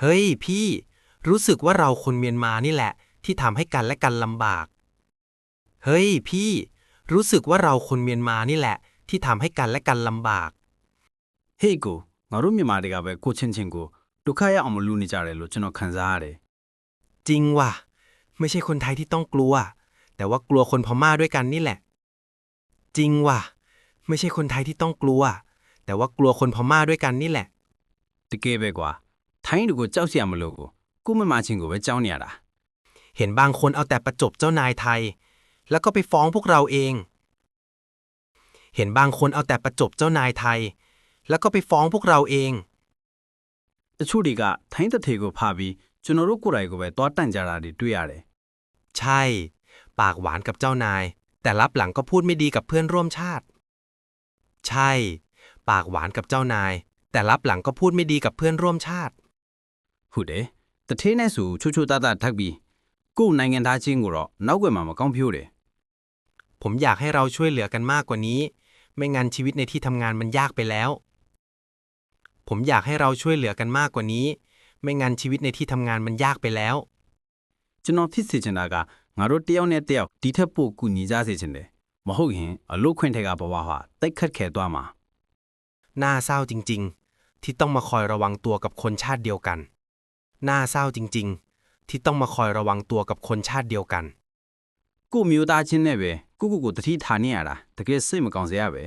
เฮ้ยพี่ รู้สึกว่าเราคนเมียนมานี่แหละ ที่ทำให้กันและกันลำบาก เฮ้ยพี่ รู้สึกว่าเราคนเมียนมานี่แหละ ที่ทำให้กันและกันลำบาก ဟေးကိုငါတို့မြန်မာတွေကပဲကိုချင်းချင်းကိုဒုက္ခရအောင်မလူနေကြတယ်လို့ကျွန်တော်ခံစားရတယ် จริงว่ะ ไม่ใช่คนไทยที่ต้องกลัว แต่ว่ากลัวคนพม่าด้วยกันนี่แหละ จริงว่ะ ไม่ใช่คนไทยที่ต้องกลัว แต่ว่ากลัวคนพม่าด้วยกันนี่แหละ တကယ်ပဲကွာ ထိုင်းတို့ကိုကြောက်စရာမလိုကိုကိုမမချင်းကိုပဲကြောက်နေရတာ เห็นบางคนเอาแต่ประจบเจ้านายไทย แล้วก็ไปฟ้องพวกเราเอง เห็นบางคนเอาแต่ประจบเจ้านายไทย แล้วก็ไปฟ้องพวกเราเอง တချို့တွေကထိုင်းတစ်ထေကိုဖာပြီးကျွန်တော်တို့ကိုယ်တိုင်ကိုပဲသွားတန့်ကြတာတွေတွေ့ရတယ် ใช่ ปากหวานกับเจ้านาย แต่รับหลังก็พูดไม่ดีกับเพื่อนร่วมชาติ ใช่ ปากหวานกับเจ้านาย แต่รับหลังก็พูดไม่ดีกับเพื่อนร่วมชาติ ဟုတ်တယ်တထေးနဲ့ဆိုချိုချိုတတထပ်ပြီးကိုယ်နိုင်ငံသားချင်းကိုတော့နောက်ွယ်မှာမကောင်းဖြိုးတယ် ผมอยากให้เราช่วยเหลือกันมากกว่านี้ ไม่งั้นชีวิตในที่ทำงานมันยากไปแล้ว ผมอยากให้เราช่วยเหลือกันมากกว่านี้ ไม่งั้นชีวิตในที่ทำงานมันยากไปแล้ว ကျွန်တော်ဖြစ်စေချင်တာကငါတို့တယောက်နဲ့တယောက်ဒီထက်ပိုကူညီကြစေချင်တယ်မဟုတ်ရင်အလုတ်ခွင့်ထက်ကဘဝဟာတိတ်ခတ်ခဲသွားမှာ น่าเศร้าจริง ๆ ที่ต้องมาคอยระวังตัวกับคนชาติเดียวกัน น่าเศร้าจริง ๆ ที่ต้องมาคอยระวังตัวกับคนชาติเดียวกัน ကို့မျိုးသားချင်းနဲ့ပဲကိုကိုကိုတတိထားနေရတာတကယ်စိတ်မကောင်းစရာပဲ